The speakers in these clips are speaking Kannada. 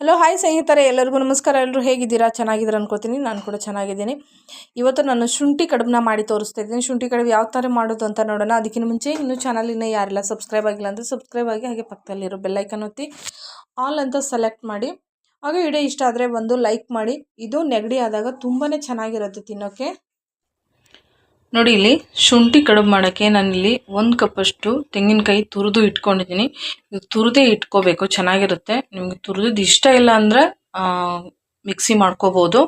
ಹಲೋ ಹಾಯ್ ಸ್ನೇಹಿತರೆ, ಎಲ್ಲರಿಗೂ ನಮಸ್ಕಾರ. ಎಲ್ಲರೂ ಹೇಗಿದ್ದೀರಾ? ಚೆನ್ನಾಗಿದ್ದೀರಾ ಅನ್ಕೋತೀನಿ. ನಾನು ಕೂಡ ಚೆನ್ನಾಗಿದ್ದೀನಿ. ಇವತ್ತು ನಾನು ಶುಂಠಿ ಕಡುಬನ್ನ ಮಾಡಿ ತೋರಿಸ್ತಾ ಇದ್ದೀನಿ. ಶುಂಠಿ ಕಡುಬು ಯಾವ ಥರ ಮಾಡೋದು ಅಂತ ನೋಡೋಣ. ಅದಕ್ಕಿಂತ ಮುಂಚೆ ಇನ್ನೂ ಚಾನಲಿನ ಯಾರೆಲ್ಲ ಸಬ್ಸ್ಕ್ರೈಬ್ ಆಗಿಲ್ಲ ಅಂದರೆ ಸಬ್ಸ್ಕ್ರೈಬ್ ಆಗಿ ಹಾಗೆ ಪಕ್ಕದಲ್ಲಿರೋ ಬೆಲ್ಲೈಕನ್ ಒತ್ತಿ ಆಲ್ ಅಂತ ಸೆಲೆಕ್ಟ್ ಮಾಡಿ. ಹಾಗೆ ವಿಡಿಯೋ ಇಷ್ಟ ಆದರೆ ಒಂದು ಲೈಕ್ ಮಾಡಿ. ಇದು ನೆಗಡಿ ಆದಾಗ ತುಂಬಾ ಚೆನ್ನಾಗಿರುತ್ತೆ ತಿನ್ನೋಕ್ಕೆ ನೋಡಿ ಇಲ್ಲಿ ಶುಂಠಿ ಕಡುಬು ಮಾಡೋಕ್ಕೆ ನಾನಿಲ್ಲಿ ಒಂದು ಕಪ್ಪಷ್ಟು ತೆಂಗಿನಕಾಯಿ ತುರಿದು ಇಟ್ಕೊಂಡಿದ್ದೀನಿ. ಇದು ತುರಿದೇ ಇಟ್ಕೋಬೇಕು, ಚೆನ್ನಾಗಿರುತ್ತೆ. ನಿಮಗೆ ತುರಿದು ಇಷ್ಟ ಇಲ್ಲ ಅಂದರೆ ಮಿಕ್ಸಿ ಮಾಡ್ಕೋಬೋದು.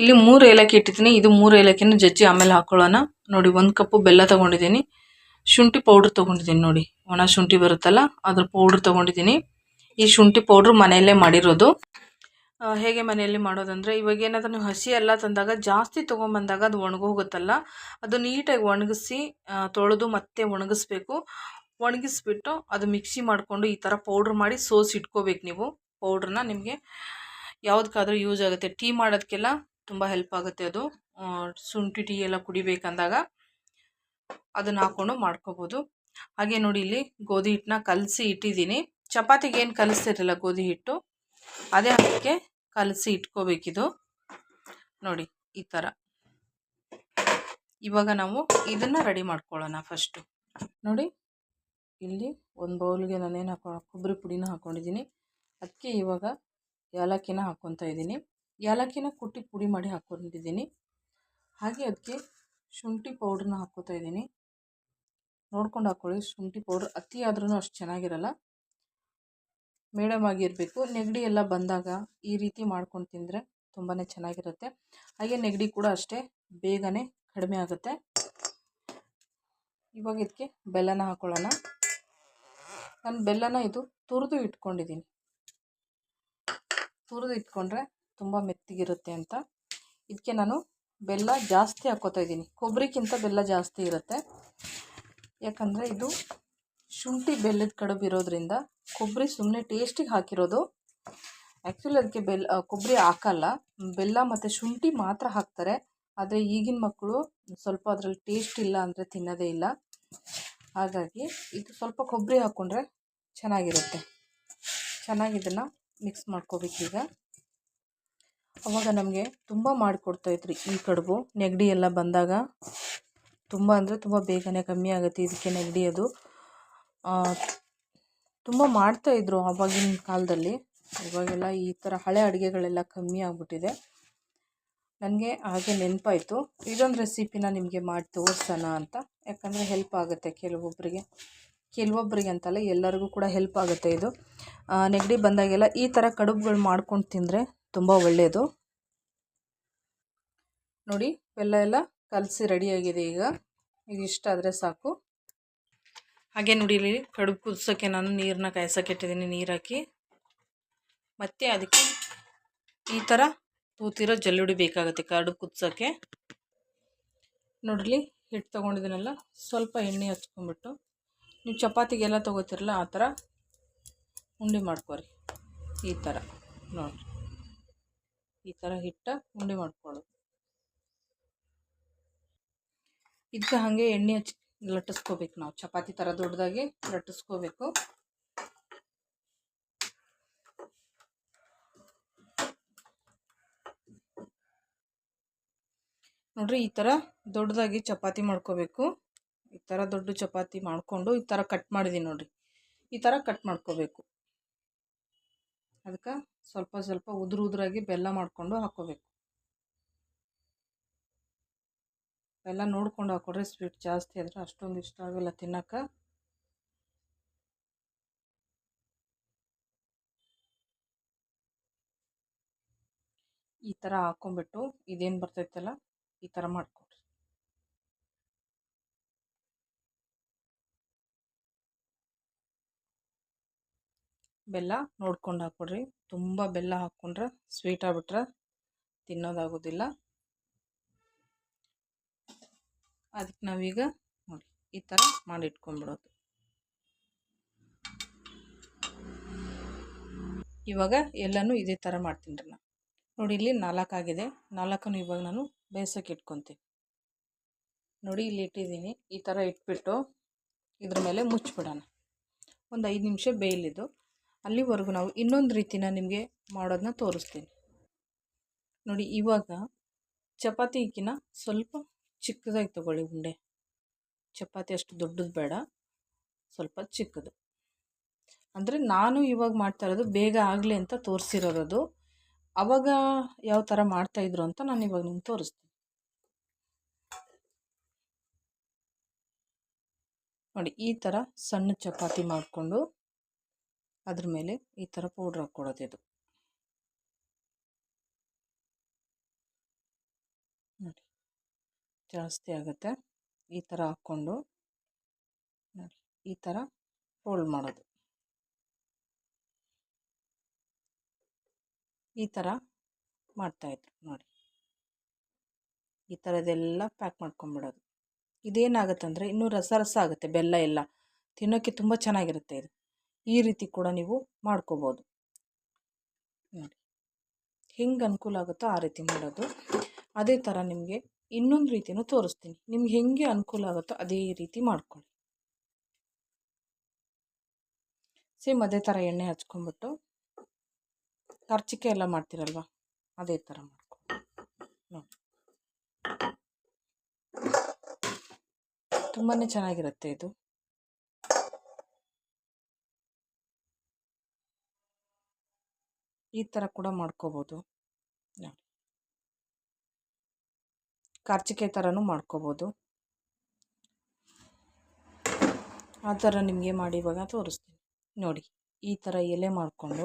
ಇಲ್ಲಿ ಮೂರು ಏಲಕ್ಕಿ ಇಟ್ಟಿದ್ದೀನಿ. ಇದು ಮೂರು ಏಲಕ್ಕಿನ ಜಜ್ಜಿ ಆಮೇಲೆ ಹಾಕೊಳ್ಳೋಣ. ನೋಡಿ, ಒಂದು ಕಪ್ಪು ಬೆಲ್ಲ ತೊಗೊಂಡಿದ್ದೀನಿ. ಶುಂಠಿ ಪೌಡ್ರ್ ತೊಗೊಂಡಿದ್ದೀನಿ ನೋಡಿ. ಒಣ ಶುಂಠಿ ಬರುತ್ತಲ್ಲ, ಅದ್ರ ಪೌಡ್ರ್ ತೊಗೊಂಡಿದ್ದೀನಿ. ಈ ಶುಂಠಿ ಪೌಡ್ರ್ ಮನೆಯಲ್ಲೇ ಮಾಡಿರೋದು. ಹೇಗೆ ಮನೆಯಲ್ಲಿ ಮಾಡೋದಂದರೆ ಇವಾಗ ಏನಾದರೂ ನೀವು ಹಸಿ ಎಲ್ಲ ತಂದಾಗ ಜಾಸ್ತಿ ತೊಗೊಂಬಂದಾಗ ಅದು ಒಣಗೋಗುತ್ತಲ್ಲ, ಅದು ನೀಟಾಗಿ ಒಣಗಿಸಿ ತೊಳೆದು ಮತ್ತೆ ಒಣಗಿಸ್ಬೇಕು. ಒಣಗಿಸ್ಬಿಟ್ಟು ಅದು ಮಿಕ್ಸಿ ಮಾಡಿಕೊಂಡು ಈ ಥರ ಪೌಡ್ರ್ ಮಾಡಿ ಸೋಸಿ ಇಟ್ಕೋಬೇಕು ನೀವು. ಪೌಡ್ರನ್ನ ನಿಮಗೆ ಯಾವುದಕ್ಕಾದ್ರೂ ಯೂಸ್ ಆಗುತ್ತೆ. ಟೀ ಮಾಡೋದಕ್ಕೆಲ್ಲ ತುಂಬ ಹೆಲ್ಪ್ ಆಗುತ್ತೆ ಅದು. ಶುಂಠಿ ಟೀ ಎಲ್ಲ ಕುಡಿಬೇಕಂದಾಗ ಅದನ್ನು ಹಾಕ್ಕೊಂಡು ಮಾಡ್ಕೋಬೋದು. ಹಾಗೆ ನೋಡಿ ಇಲ್ಲಿ ಗೋಧಿ ಹಿಟ್ಟನ್ನ ಕಲಸಿ ಇಟ್ಟಿದ್ದೀನಿ. ಚಪಾತಿಗೆ ಏನು ಕಲಿಸ್ತಿರಲಿಲ್ಲ ಗೋಧಿ ಹಿಟ್ಟು? ಅದೇ ಅದಕ್ಕೆ ಕಲಸಿ ಇಟ್ಕೋಬೇಕಿದು. ನೋಡಿ, ಈ ಥರ ಇವಾಗ ನಾವು ಇದನ್ನು ರೆಡಿ ಮಾಡ್ಕೊಳ್ಳೋಣ ಫಸ್ಟು. ನೋಡಿ, ಇಲ್ಲಿ ಒಂದು ಬೌಲ್ಗೆ ನಾನೇನು ಹಾಕೋ, ಕೊಬ್ಬರಿ ಪುಡಿನ ಹಾಕ್ಕೊಂಡಿದ್ದೀನಿ ಅದಕ್ಕೆ ಇವಾಗ ಏಲಕ್ಕಿನ ಹಾಕ್ಕೊತಾ ಇದ್ದೀನಿ. ಏಲಕ್ಕಿನ ಕುಟ್ಟಿ ಪುಡಿ ಮಾಡಿ ಹಾಕ್ಕೊಂಡಿದ್ದೀನಿ ಹಾಗೆ ಅದಕ್ಕೆ ಶುಂಠಿ ಪೌಡ್ರನ್ನ ಹಾಕ್ಕೋತಾ ಇದ್ದೀನಿ. ನೋಡ್ಕೊಂಡು ಹಾಕ್ಕೊಳ್ಳಿ ಶುಂಠಿ ಪೌಡ್ರ್ ಅತಿ ಆದ್ರೂ ಅಷ್ಟು ಚೆನ್ನಾಗಿರಲ್ಲ. ಮೀಡಿಯಮ್ ಆಗಿರಬೇಕು, ನೆಗಡಿ ಎಲ್ಲ ಬಂದಾಗ ಈ ರೀತಿ ಮಾಡ್ಕೊಂಡು ತಿಂದರೆ ತುಂಬಾ ಚೆನ್ನಾಗಿರುತ್ತೆ. ಹಾಗೆ ನೆಗಡಿ ಕೂಡ ಅಷ್ಟೇ, ಬೇಗನೆ ಕಡಿಮೆ ಆಗುತ್ತೆ. ಇವಾಗ ಇದಕ್ಕೆ ಬೆಲ್ಲನ ಹಾಕೊಳ್ಳೋಣ. ನಾನು ಬೆಲ್ಲನ ಇದು ತುರಿದು ಇಟ್ಕೊಂಡಿದ್ದೀನಿ. ತುರಿದು ಇಟ್ಕೊಂಡ್ರೆ ತುಂಬ ಮೆತ್ತಗಿರುತ್ತೆ ಅಂತ. ಇದಕ್ಕೆ ನಾನು ಬೆಲ್ಲ ಜಾಸ್ತಿ ಹಾಕ್ಕೋತಾ ಇದ್ದೀನಿ. ಕೊಬ್ಬರಿಗಿಂತ ಬೆಲ್ಲ ಜಾಸ್ತಿ ಇರುತ್ತೆ. ಯಾಕಂದರೆ ಇದು ಶುಂಠಿ ಬೆಲ್ಲದ ಕಡುಬು ಇರೋದ್ರಿಂದ ಕೊಬ್ಬರಿ ಸುಮ್ಮನೆ ಟೇಸ್ಟಿಗೆ ಹಾಕಿರೋದು. ಆ್ಯಕ್ಚುಲಿ ಅದಕ್ಕೆ ಬೆಲ್ಲ ಕೊಬ್ಬರಿ ಹಾಕಲ್ಲ. ಬೆಲ್ಲ ಮತ್ತು ಶುಂಠಿ ಮಾತ್ರ ಹಾಕ್ತಾರೆ. ಆದರೆ ಈಗಿನ ಮಕ್ಕಳು ಸ್ವಲ್ಪ ಅದರಲ್ಲಿ ಟೇಸ್ಟ್ ಇಲ್ಲ ಅಂದರೆ ತಿನ್ನೋದೇ ಇಲ್ಲ. ಹಾಗಾಗಿ ಇದು ಸ್ವಲ್ಪ ಕೊಬ್ಬರಿ ಹಾಕ್ಕೊಂಡ್ರೆ ಚೆನ್ನಾಗಿರುತ್ತೆ. ಚೆನ್ನಾಗಿ ಇದನ್ನು ಮಿಕ್ಸ್ ಮಾಡ್ಕೋಬೇಕೀಗ ಅವಾಗ ನಮಗೆ ತುಂಬ ಮಾಡಿಕೊಡ್ತಾಯಿದ್ರು ಈ ಕಡುಬು. ನೆಗಡಿ ಎಲ್ಲ ಬಂದಾಗ ತುಂಬ ಅಂದರೆ ತುಂಬ ಬೇಗನೆ ಕಮ್ಮಿ ಆಗುತ್ತೆ ಇದಕ್ಕೆ ನೆಗಡಿ ಅದು. ತುಂಬ ಮಾಡ್ತಾಯಿದ್ರು ಆವಾಗಿನ ಕಾಲದಲ್ಲಿ. ಇವಾಗೆಲ್ಲ ಈ ಥರ ಹಳೆ ಅಡುಗೆಗಳೆಲ್ಲ ಕಮ್ಮಿ ಆಗಿಬಿಟ್ಟಿದೆ. ನನಗೆ ಹಾಗೆ ನೆನಪಾಯಿತು. ಇದೊಂದು ರೆಸಿಪಿನ ನಿಮಗೆ ಮಾಡಿ ತೋರಿಸೋಣ ಅಂತ. ಯಾಕಂದರೆ ಹೆಲ್ಪ್ ಆಗುತ್ತೆ ಕೆಲವೊಬ್ಬರಿಗೆ ಕೆಲವೊಬ್ಬರಿಗೆ ಅಂತಲ್ಲ ಎಲ್ಲರಿಗೂ ಕೂಡ ಹೆಲ್ಪ್ ಆಗುತ್ತೆ ಇದು. ನೆಗಡಿ ಬಂದಾಗೆಲ್ಲ ಈ ಥರ ಕಡುಬುಗಳು ಮಾಡ್ಕೊಂಡು ತಿಂದರೆ ತುಂಬ ಒಳ್ಳೆಯದು ನೋಡಿ, ಬೆಲ್ಲ ಎಲ್ಲ ಕಲಸಿ ರೆಡಿಯಾಗಿದೆ ಈಗ. ಈಗ ಇಷ್ಟ ಆದರೆ ಸಾಕು. ಹಾಗೆ ಇಲ್ಲಿ ಕಡುಬು ಕುದಿಸೋಕ್ಕೆ ನಾನು ನೀರನ್ನ ಕಾಯಿಸೋಕೆ ಇಟ್ಟಿದ್ದೀನಿ ನೀರು ಹಾಕಿ. ಮತ್ತು ಅದಕ್ಕೆ ಈ ಥರ ತೂತಿರೋ ಜಲ್ಲುಡಿ ಬೇಕಾಗುತ್ತೆ ಕಡುಬು ಕುದಿಸೋಕ್ಕೆ ನೋಡಿರಿ ಹಿಟ್ಟು ತೊಗೊಂಡಿದ್ದೀನಲ್ಲ ಸ್ವಲ್ಪ ಎಣ್ಣೆ ಹಚ್ಕೊಂಡ್ಬಿಟ್ಟು. ನೀವು ಚಪಾತಿಗೆಲ್ಲ ತೊಗೋತಿರಲ್ಲ, ಆ ಥರ ಉಂಡೆ ಮಾಡ್ಕೊರಿ. ಈ ಥರ ನೋಡಿ ಈ ಥರ ಹಿಟ್ಟ ಉಂಡೆ ಮಾಡ್ಕೊಳ್ಳೋದು. ಇದಕ್ಕೆ ಹಾಗೆ ಎಣ್ಣೆ ಹಚ್ಚಿ ಲಟ್ಟಿಸ್ಕೋಬೇಕು ನಾವು. ಚಪಾತಿ ಥರ ದೊಡ್ಡದಾಗಿ ಲಟ್ಟಿಸ್ಕೋಬೇಕು. ನೋಡ್ರಿ, ಈ ಥರ ದೊಡ್ಡದಾಗಿ ಚಪಾತಿ ಮಾಡ್ಕೋಬೇಕು. ಈ ಥರ ದೊಡ್ಡ ಚಪಾತಿ ಮಾಡಿಕೊಂಡು ಈ ಥರ ಕಟ್ ಮಾಡಿದ್ದೀನಿ ನೋಡ್ರಿ. ಈ ಥರ ಕಟ್ ಮಾಡ್ಕೋಬೇಕು. ಅದಕ್ಕೆ ಸ್ವಲ್ಪ ಸ್ವಲ್ಪ ಉದುರು ಉದುರಾಗಿ ಬೆಲ್ಲ ಮಾಡಿಕೊಂಡು ಹಾಕ್ಕೋಬೇಕು. ಬೆಲ್ಲ ನೋಡ್ಕೊಂಡು ಹಾಕ್ಕೊಡ್ರಿ ಸ್ವೀಟ್ ಜಾಸ್ತಿ ಆದರೆ ಅಷ್ಟೊಂದು ಇಷ್ಟ ಆಗಲ್ಲ ತಿನ್ನೋಕೆ ಈ ಥರ ಹಾಕ್ಕೊಂಬಿಟ್ಟು ಇದೇನು ಬರ್ತೈತಲ್ಲ, ಈ ಥರ ಮಾಡ್ಕೊಡ್ರಿ. ಬೆಲ್ಲ ನೋಡ್ಕೊಂಡು ಹಾಕ್ಕೊಡ್ರಿ. ತುಂಬ ಬೆಲ್ಲ ಹಾಕ್ಕೊಂಡ್ರೆ ಸ್ವೀಟ್ ಆಗ್ಬಿಟ್ರೆ ತಿನ್ನೋದಾಗೋದಿಲ್ಲ. ಅದಕ್ಕೆ ನಾವೀಗ ನೋಡಿ, ಈ ಥರ ಮಾಡಿ ಇಟ್ಕೊಂಡ್ಬಿಡೋದು ಇವಾಗ ಎಲ್ಲನೂ ಇದೇ ಥರ ಮಾಡ್ತೀನಿ ರೀ ನಾನು ನೋಡಿ, ಇಲ್ಲಿ ನಾಲ್ಕಾಗಿದೆ ನಾಲ್ಕನ್ನು ಇವಾಗ ನಾನು ಬೇಯಿಸೋಕೆ ಇಟ್ಕೊತೀನಿ. ನೋಡಿ, ಇಲ್ಲಿ ಇಟ್ಟಿದ್ದೀನಿ. ಈ ಥರ ಇಟ್ಬಿಟ್ಟು ಇದ್ರ ಮೇಲೆ ಮುಚ್ಚಿಬಿಡೋಣ ಒಂದು ಐದು ನಿಮಿಷ ಬೇಯಲಿದ್ದು. ಅಲ್ಲಿವರೆಗೂ ನಾವು ಇನ್ನೊಂದು ರೀತಿನ ನಿಮಗೆ ಮಾಡೋದನ್ನ ತೋರಿಸ್ತೀನಿ. ನೋಡಿ, ಇವಾಗ ಚಪಾತಿ ಸ್ವಲ್ಪ ಚಿಕ್ಕದಾಗಿ ತಗೊಳ್ಳಿ ಉಂಡೆ. ಚಪಾತಿ ಅಷ್ಟು ದೊಡ್ಡದು ಬೇಡ. ಸ್ವಲ್ಪ ಚಿಕ್ಕದು. ಅಂದರೆ ನಾನು ಇವಾಗ ಮಾಡ್ತಾ ಇರೋದು ಬೇಗ ಆಗಲಿ ಅಂತ ತೋರಿಸಿರೋದು ಅವಾಗ ಯಾವ ಥರ ಮಾಡ್ತಾಯಿದ್ರು ಅಂತ ನಾನು ಇವಾಗ ನಿಮ್ಗೆ ತೋರಿಸ್ತೀನಿ. ನೋಡಿ, ಈ ಥರ ಸಣ್ಣ ಚಪಾತಿ ಮಾಡಿಕೊಂಡು ಅದ್ರ ಮೇಲೆ ಈ ಥರ ಪೌಡ್ರ್ ಹಾಕ್ಕೊಡೋದು ಇದು ನೋಡಿ ಜಾಸ್ತಿ ಆಗುತ್ತೆ. ಈ ಥರ ಹಾಕ್ಕೊಂಡು ನೋಡಿ ಈ ಥರ ಫೋಲ್ಡ್ ಮಾಡೋದು. ಈ ಥರ ಮಾಡ್ತಾಯಿದ್ರು ನೋಡಿ. ಈ ಥರದ್ದೆಲ್ಲ ಪ್ಯಾಕ್ ಮಾಡ್ಕೊಂಬಿಡೋದು. ಇದೇನಾಗುತ್ತೆ ಅಂದರೆ ಇನ್ನೂ ರಸ ರಸ ಆಗುತ್ತೆ, ಬೆಲ್ಲ ಎಲ್ಲ. ತಿನ್ನೋಕ್ಕೆ ತುಂಬ ಚೆನ್ನಾಗಿರುತ್ತೆ ಇದು. ಈ ರೀತಿ ಕೂಡ ನೀವು ಮಾಡ್ಕೋಬೋದು. ನೋಡಿ. ಹೆಂಗೆ ಅನುಕೂಲ ಆಗುತ್ತೋ ಆ ರೀತಿ ಮಾಡೋದು. ಅದೇ ಥರ ನಿಮಗೆ ಇನ್ನೊಂದು ರೀತಿಯೂ ತೋರಿಸ್ತೀನಿ. ನಿಮ್ಗೆ ಹೆಂಗೆ ಅನುಕೂಲ ಆಗುತ್ತೋ ಅದೇ ರೀತಿ ಮಾಡ್ಕೊಳ್ಳಿ. ಸೇಮ್ ಅದೇ ಥರ ಎಣ್ಣೆ ಹಚ್ಕೊಂಡ್ಬಿಟ್ಟು ಕರ್ಚಿಕೆ ಎಲ್ಲ ಮಾಡ್ತೀರಲ್ವ? ಅದೇ ಥರ ಮಾಡ್ಕೊ ನೋಡಿ. ತುಂಬಾ ಚೆನ್ನಾಗಿರುತ್ತೆ ಇದು. ಈ ಥರ ಕೂಡ ಮಾಡ್ಕೋಬೋದು. ನೋಡಿ. ಕಾರ್ಚಿಕೆ ಥರನೂ ಮಾಡ್ಕೋಬೋದು. ಆ ಥರ ನಿಮಗೆ ಮಾಡಿ ಇವಾಗ ತೋರಿಸ್ತೀನಿ. ನೋಡಿ, ಈ ಥರ ಎಲೆ ಮಾಡಿಕೊಂಡು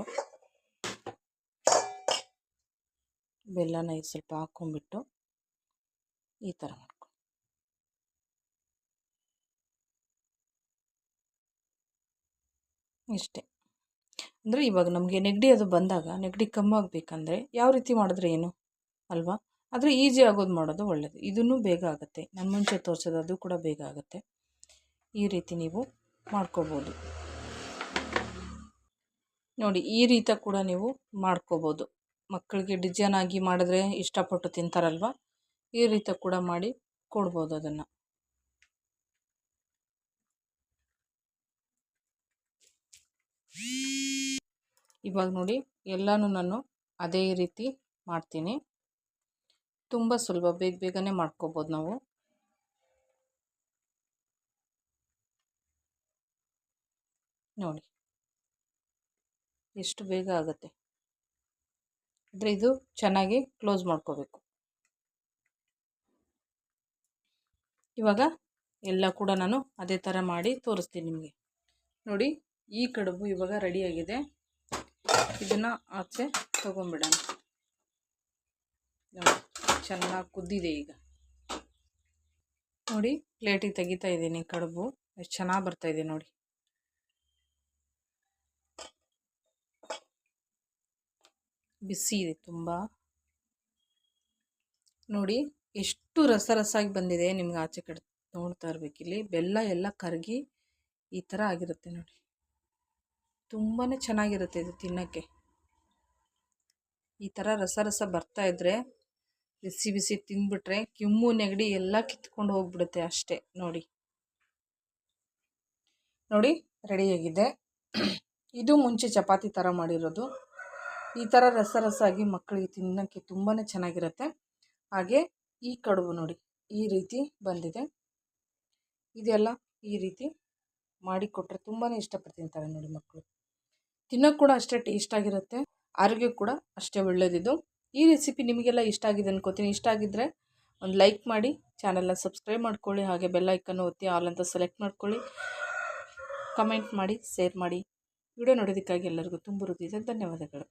ಬೆಲ್ಲನ ಇದು ಸ್ವಲ್ಪ ಹಾಕ್ಕೊಂಬಿಟ್ಟು ಈ ಥರ ಮಾಡ್ಕೊಂಡು ಇಷ್ಟೇ. ಅಂದರೆ ಇವಾಗ ನಮಗೆ ನೆಗಡಿ ಅದು ಬಂದಾಗ, ನೆಗಡಿ ಕಮ್ಮಿ ಆಗಬೇಕಂದ್ರೆ ಯಾವ ರೀತಿ ಮಾಡಿದ್ರೆ ಏನು ಅಲ್ವಾ? ಆದರೆ ಈಸಿ ಆಗೋದು ಮಾಡೋದು ಒಳ್ಳೆಯದು ಇದೂ ಬೇಗ ಆಗುತ್ತೆ. ನಾನು ಮುಂಚೆ ತೋರಿಸೋದು ಅದು ಕೂಡ ಬೇಗ ಆಗುತ್ತೆ. ಈ ರೀತಿ ನೀವು ಮಾಡ್ಕೋಬೋದು. ನೋಡಿ, ಈ ರೀತಿ ಕೂಡ ನೀವು ಮಾಡ್ಕೋಬೋದು. ಮಕ್ಕಳಿಗೆ ಡಿಸೈನ್ ಆಗಿ ಮಾಡಿದ್ರೆ ಇಷ್ಟಪಟ್ಟು ತಿಂತಾರಲ್ವ? ಈ ರೀತಿ ಕೂಡ ಮಾಡಿ ಕೊಡ್ಬೋದು ಅದನ್ನು. ಇವಾಗ ನೋಡಿ, ಎಲ್ಲನೂ ನಾನು ಅದೇ ರೀತಿ ಮಾಡ್ತೀನಿ. ತುಂಬ ಸುಲಭ. ಬೇಗ ಬೇಗನೆ ಮಾಡ್ಕೋಬೋದು ನಾವು. ನೋಡಿ. ಎಷ್ಟು ಬೇಗ ಆಗುತ್ತೆ. ಆದರೆ ಇದು ಚೆನ್ನಾಗಿ ಕ್ಲೋಸ್ ಮಾಡ್ಕೋಬೇಕು. ಇವಾಗ ಎಲ್ಲ ಕೂಡ ನಾನು ಅದೇ ಥರ ಮಾಡಿ ತೋರಿಸ್ತೀನಿ ನಿಮಗೆ. ನೋಡಿ, ಈ ಕಡುಬು ಇವಾಗ ರೆಡಿಯಾಗಿದೆ ಇದನ್ನು ಆಚೆ ತೊಗೊಂಬಿಡೋಣ ನೋಡಿ. ಚೆನ್ನಾಗಿ ಕುದ್ದಿದೆ ಈಗ. ನೋಡಿ ಪ್ಲೇಟಿಗೆ ತೆಗಿತಾ ಇದ್ದೀನಿ ಕಡುಬು. ಎಷ್ಟು ಚೆನ್ನಾಗಿ ಬರ್ತಾಯಿದೆ ನೋಡಿ. ಬಿಸಿ ಇದೆ ತುಂಬ. ನೋಡಿ, ಎಷ್ಟು ರಸ ರಸಾಗಿ ಬಂದಿದೆ ನಿಮ್ಗೆ ಆಚೆ ಕಡೆ ನೋಡ್ತಾ ಇರ್ಬೇಕಿಲ್ಲಿ ಬೆಲ್ಲ ಎಲ್ಲ ಕರಗಿ ಈ ಥರ ಆಗಿರುತ್ತೆ ನೋಡಿ. ತುಂಬಾ ಚೆನ್ನಾಗಿರುತ್ತೆ ಇದು ತಿನ್ನೋಕ್ಕೆ. ಈ ಥರ ರಸ ರಸ ಬರ್ತಾ ಇದ್ದರೆ ಬಿಸಿ ಬಿಸಿ ತಿಂದ್ಬಿಟ್ರೆ ಕೆಮ್ಮು, ನೆಗಡಿ ಎಲ್ಲ ಕಿತ್ಕೊಂಡು ಹೋಗ್ಬಿಡುತ್ತೆ ಅಷ್ಟೇ. ನೋಡಿ. ನೋಡಿ ರೆಡಿಯಾಗಿದೆ ಇದು ಮುಂಚೆ ಚಪಾತಿ ಥರ ಮಾಡಿರೋದು. ಈ ಥರ ರಸ ರಸ ಆಗಿ ಮಕ್ಕಳಿಗೆ ತಿನ್ನೋಕ್ಕೆ ತುಂಬಾ ಚೆನ್ನಾಗಿರುತ್ತೆ. ಹಾಗೆ ಈ ಕಡುಬು ನೋಡಿ, ಈ ರೀತಿ ಬಂದಿದೆ. ಇದೆಲ್ಲ ಈ ರೀತಿ ಮಾಡಿಕೊಟ್ರೆ ತುಂಬಾ ಇಷ್ಟಪಟ್ಟು ತಿಂತಾರೆ ನೋಡಿ ಮಕ್ಕಳು. ತಿನ್ನೋಕ್ಕೆ ಕೂಡ ಅಷ್ಟೇ ಟೇಸ್ಟಾಗಿರುತ್ತೆ ಆರೋಗ್ಯ ಕೂಡ ಅಷ್ಟೇ ಒಳ್ಳೆಯದಿದು ಈ ರೆಸಿಪಿ ನಿಮಗೆಲ್ಲ ಇಷ್ಟ ಆಗಿದೆ ಅನ್ಕೋತೀನಿ. ಇಷ್ಟ ಆಗಿದ್ದರೆ ಒಂದು ಲೈಕ್ ಮಾಡಿ ಚಾನಲ್ನ ಸಬ್ಸ್ಕ್ರೈಬ್ ಮಾಡ್ಕೊಳ್ಳಿ, ಹಾಗೆ ಬೆಲ್ ಐಕನ್ನು ಒತ್ತಿ ಆಲ್ ಅಂತ ಸೆಲೆಕ್ಟ್ ಮಾಡ್ಕೊಳ್ಳಿ. ಕಮೆಂಟ್ ಮಾಡಿ ಶೇರ್ ಮಾಡಿ. ವಿಡಿಯೋ ನೋಡೋದಕ್ಕಾಗಿ ಎಲ್ಲರಿಗೂ ತುಂಬ ಹೃದಯದ ಧನ್ಯವಾದಗಳು.